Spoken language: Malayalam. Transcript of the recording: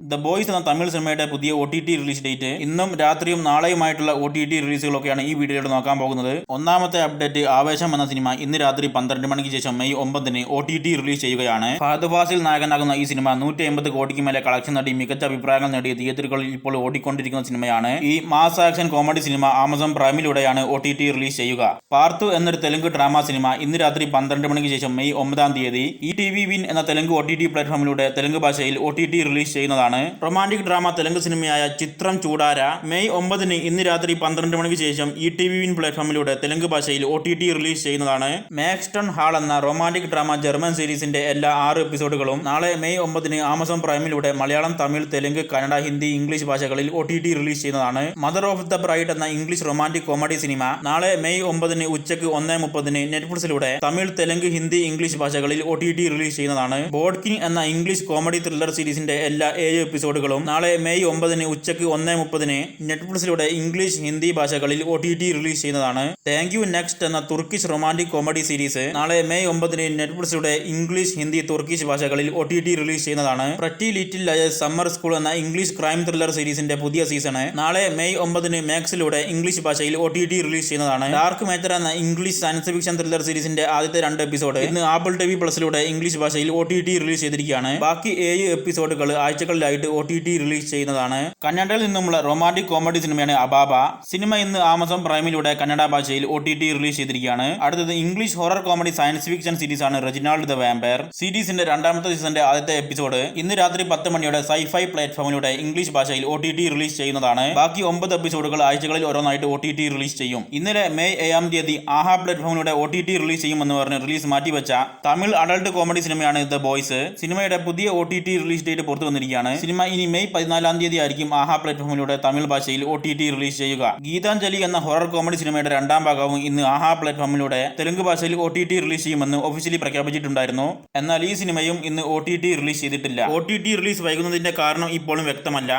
ദ ബോയ്സ് എന്ന തമിഴ് സിനിമയുടെ പുതിയ O T T release date ഇന്നും രാത്രിയും നാളെയുമായിട്ടുള്ള ഒ ടി ടി റിലീസുകളൊക്കെയാണ് ഈ വീഡിയോയിലൂടെ നോക്കാൻ പോകുന്നത്. ഒന്നാമത്തെ അപ്ഡേറ്റ് ആവേശം എന്ന സിനിമ ഇന്ന് രാത്രി പന്ത്രണ്ട് മണിക്ക് ശേഷം മെയ് ഒമ്പതിന് ഒ ടി ടി റിലീസ് ചെയ്യുകയാണ്. ഫഹദ് ഫാസിൽ നായകനാകുന്ന ഈ സിനിമ നൂറ്റി അമ്പത് കോടിക്ക് മേലെ കളക്ഷൻ നേടി മികച്ച അഭിപ്രായങ്ങൾ നേടിയ തിയേറ്ററുകളിൽ ഇപ്പോൾ ഓടിക്കൊണ്ടിരിക്കുന്ന സിനിമയാണ്. ഈ mass action comedy cinema Amazon പ്രൈമിലൂടെയാണ് ഒ ടി ടി റിലീസ് ചെയ്യുക. പാർത്തു എന്നൊരു തെലുങ്ക് ഡ്രാമ സിനിമ ഇന്ന് രാത്രി പന്ത്രണ്ട് മണിക്ക് ശേഷം മെയ് ഒമ്പതാം തീയതി ഇ ടി വി വിൻ എന്ന തെലുങ്ക് ഒ ടി ടി പ്ലാറ്റ്ഫോമിലൂടെ തെലുങ്ക് ഭാഷയിൽ ഒ ടി ടി റിലീസ് ചെയ്യുന്നതാണ്. റൊമാന്റിക് ഡ്രാമ തെലുങ്ക് സിനിമയായ ചിത്രം ചൂടാര. മെയ് ഒമ്പതിന് ഇന്ന് രാത്രി പന്ത്രണ്ട് മണിക്ക് ശേഷം ഇ ടി വിൻ പ്ലാറ്റ്ഫോമിലൂടെ തെലുങ്ക് ഭാഷയിൽ ഒ ടി ടി റിലീസ് ചെയ്യുന്നതാണ്. മാക്സ്റ്റൺ ഹാൾ എന്ന റൊമാന്റിക് ഡ്രാമ ജർമ്മൻ സീരീസിന്റെ എല്ലാ ആറ് എപ്പിസോഡുകളും നാളെ മെയ് ഒമ്പതിന് ആമസോൺ പ്രൈമിലൂടെ മലയാളം തമിഴ് തെലുങ്ക് കന്നഡ ഹിന്ദി ഇംഗ്ലീഷ് ഭാഷകളിൽ ഒ ടി ടി റിലീസ് ചെയ്യുന്നതാണ്. മദർ ഓഫ് ദ ബ്രൈറ്റ് എന്ന ഇംഗ്ലീഷ് റൊമാന്റിക് കോമഡി സിനിമ നാളെ മെയ് ഒമ്പതിന് ഉച്ചയ്ക്ക് ഒന്നേ മുപ്പതിന് നെറ്റ്ഫ്ലിക്സിലൂടെ തമിഴ് തെലുങ്ക് ഹിന്ദി ഇംഗ്ലീഷ് ഭാഷകളിൽ ഒ ടി ടി റിലീസ് ചെയ്യുന്നതാണ്. ബോഡ്കിൻ എന്ന ഇംഗ്ലീഷ് കോമഡി ത്രില്ലർ സീരീസിന്റെ എല്ലാ ഏഴ് എപ്പിസോഡുകളും നാളെ മെയ് ഒമ്പതിന് ഉച്ചയ്ക്ക് ഒന്നേ മുപ്പതിന് നെറ്റ്ഫ്ലിക്സിലൂടെ ഇംഗ്ലീഷ് ഹിന്ദി ഭാഷകളിൽ ഒ ടി ടി റിലീസ് ചെയ്യുന്നതാണ്. താങ്ക് യു നെക്സ്റ്റ് എന്ന തുർക്കിഷ് റൊമാന്റിക് കോമഡി സീരീസ് നാളെ മെയ് ഒമ്പതിന് നെറ്റ്ഫ്ലിക്സിലൂടെ ഇംഗ്ലീഷ് ഹിന്ദി തുർക്കിഷ് ഭാഷകളിൽ ഒ ടി ടി റിലീസ് ചെയ്യുന്നതാണ്. പ്രറ്റി ലിറ്റിൽ സമ്മർ സ്കൂൾ എന്ന ഇംഗ്ലീഷ് ക്രൈം ത്രില്ലർ സീരീസിന്റെ പുതിയ സീസണ് നാളെ മെയ് ഒമ്പതിന് മാക്സിലൂടെ ഇംഗ്ലീഷ് ഭാഷയിൽ ഒ ടി ടി റിലീസ് ചെയ്യുന്നതാണ്. ഡാർക്ക് മാറ്റർ എന്ന ഇംഗ്ലീഷ് സയൻസ് ഫിക്ഷൻ ത്രില്ലർ സീരീസിന്റെ ആദ്യത്തെ രണ്ട് എപ്പിസോഡ് ഇന്ന് ആപ്പിൾ ടി വി പ്ലസിലൂടെ ഇംഗ്ലീഷ് ഭാഷയിൽ ഒ ടി ടി റിലീസ് ചെയ്തിരിക്കുകയാണ്. ബാക്കി ഏഴ് എപ്പിസോഡുകൾ ആഴ്ചകളിലായിട്ട് ഒ ടി ടി റിലീസ് ചെയ്യുന്നതാണ്. കന്നഡയിൽ നിന്നുമുള്ള റൊമാന്റിക് കോമഡി സിനിമയാണ് അബാബ. സിനിമ ഇന്ന് ആമസോൺ പ്രൈമിലൂടെ കന്നഡ ഭാഷയിൽ ഒ ടി ടി റിലീസ് ചെയ്തിരിക്കുകയാണ്. അടുത്തത് English horror comedy science fiction series ആണ് റെജിനാൾഡ് ദ വാമ്പയർ സീരീസിന്റെ രണ്ടാമത്തെ സീസന്റെ ആദ്യത്തെ എപ്പിസോഡ് ഇന്ന് രാത്രി പത്ത് മണിയോടെ സൈഫൈ പ്ലാറ്റ്ഫോമിലൂടെ ഇംഗ്ലീഷ് ഭാഷയിൽ ഒ ടി ടി റിലീസ് ചെയ്യുന്നതാണ്. ബാക്കി ഒമ്പത് എപ്പിസോഡുകൾ ആഴ്ചകളിൽ ഓരോന്നായിട്ട് ഒ ടി ടി റിലീസ് ചെയ്യും. ഇന്നലെ മെയ് ഏഴാം തീയതി ആഹാ പ്ലാറ്റ്ഫോമിലൂടെ ഒ ടി ടി റിലീസ് ചെയ്യുമെന്ന് പറഞ്ഞ് റിലീസ് മാറ്റിവെച്ച തമിഴ് അഡൾട്ട് കോമഡി സിനിമയാണ് ദ ബോയ്സ് സിനിമയുടെ പുതിയ O T T release date പുറത്തു വന്നിരിക്കുകയാണ്. സിനിമ ഇനി മെയ് പതിനാലാം തീയതി ആയിരിക്കും ആഹാ പ്ലാറ്റ്ഫോമിലൂടെ തമിഴ് ഭാഷയിൽ ഒ ടി ടി റിലീസ് ചെയ്യുക. ഗീതാഞ്ജലി എന്ന ഹൊറർ കോമഡി സിനിമയുടെ രണ്ടാം ഭാഗവും ഇന്ന് ആഹാ പ്ലാറ്റ്ഫോമിലൂടെ തെലുങ്ക് ഭാഷയിൽ ഒ ടി ടി റിലീസ് ചെയ്യുമെന്ന് ഒഫീഷ്യലി പ്രഖ്യാപിച്ചിട്ടുണ്ടായിരുന്നു. എന്നാൽ ഈ സിനിമയും ഇന്ന് ഒ ടി ടി റിലീസ് ചെയ്തിട്ടില്ല. ഒ ടി ടി റിലീസ് വൈകുന്നതിന്റെ കാരണം ഇപ്പോഴും വ്യക്തമല്ല.